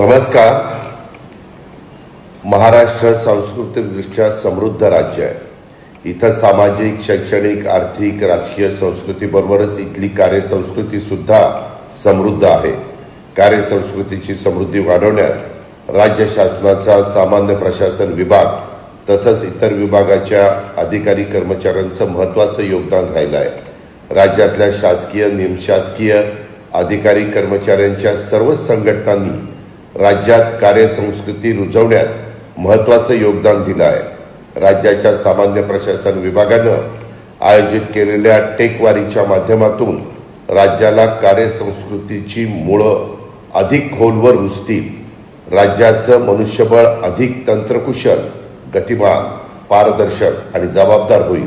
नमस्कार. महाराष्ट्र सांस्कृतिकदृष्ट्या समृद्ध राज्य आहे. इथं सामाजिक शैक्षणिक आर्थिक राजकीय संस्कृतीबरोबरच इथली कार्यसंस्कृतीसुद्धा समृद्ध आहे. कार्यसंस्कृतीची समृद्धी वाढवण्यात राज्य शासनाचा सामान्य प्रशासन विभाग तसंच इतर विभागाच्या अधिकारी कर्मचाऱ्यांचं महत्त्वाचं योगदान राहिलं आहे. राज्यातल्या शासकीय निमशासकीय अधिकारी कर्मचाऱ्यांच्या सर्व संघटनांनी राज्यात कार्यसंस्कृती रुजवण्यात महत्त्वाचं योगदान दिलं आहे. राज्याच्या सामान्य प्रशासन विभागानं आयोजित केलेल्या टेकवारीच्या माध्यमातून राज्याला कार्यसंस्कृतीची मुळं अधिक खोलवर रुजतील. राज्याचं मनुष्यबळ अधिक तंत्रकुशल गतिमान पारदर्शक आणि जबाबदार होईल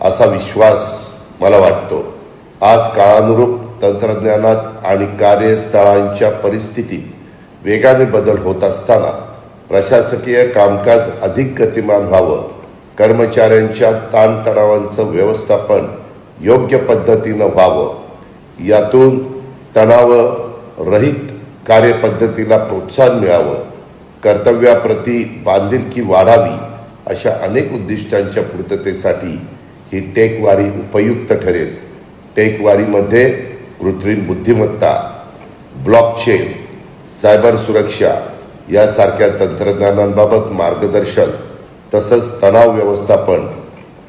असा विश्वास मला वाटतो. आज काळानुरूप तंत्रज्ञानात आणि कार्यस्थळांच्या परिस्थितीत वेगाने बदल होत असताना प्रशासकीय कामकाज अधिक गतिमान व्हावं. कर्मचाऱ्यांच्या ताणतणावांचं व्यवस्थापन योग्य पद्धतीनं व्हावं. यातून तणाव रहित कार्यपद्धतीला प्रोत्साहन मिळावं. कर्तव्याप्रती बांधिलकी वाढावी अशा अनेक उद्दिष्टांच्या पूर्ततेसाठी ही टेकवारी उपयुक्त ठरेल. टेकवारीमध्ये कृत्रिम बुद्धिमत्ता ब्लॉकचेन सायबर सुरक्षा यासारख्या तंत्रज्ञानांबाबत मार्गदर्शन तसंच तणाव व्यवस्थापन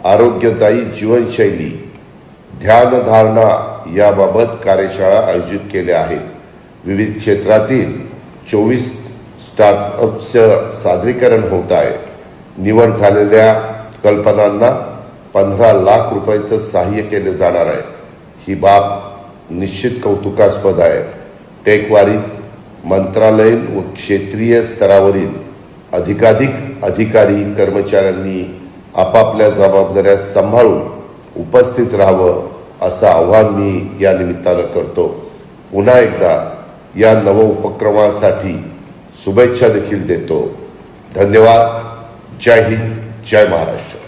आरोग्यदायी जीवनशैली ध्यानधारणा याबाबत कार्यशाळा आयोजित केल्या आहेत. विविध क्षेत्रातील चोवीस स्टार्टअपचं सादरीकरण होत आहे. निवड झालेल्या कल्पनांना पंधरा लाख रुपयाचं सहाय्य केले जाणार आहे. ही बाब निश्चित कौतुकास्पद आहे. टेकवारीत मंत्रालयीन व क्षेत्रीय स्तरावरील अधिकाधिक अधिकारी कर्मचाऱ्यांनी आपापल्या जबाबदाऱ्या सांभाळून उपस्थित राहावं असं आव्हान मी या निमित्तानं करतो. पुन्हा एकदा या नव उपक्रमासाठी शुभेच्छा देखील देतो. धन्यवाद. जय हिंद. जय महाराष्ट्र.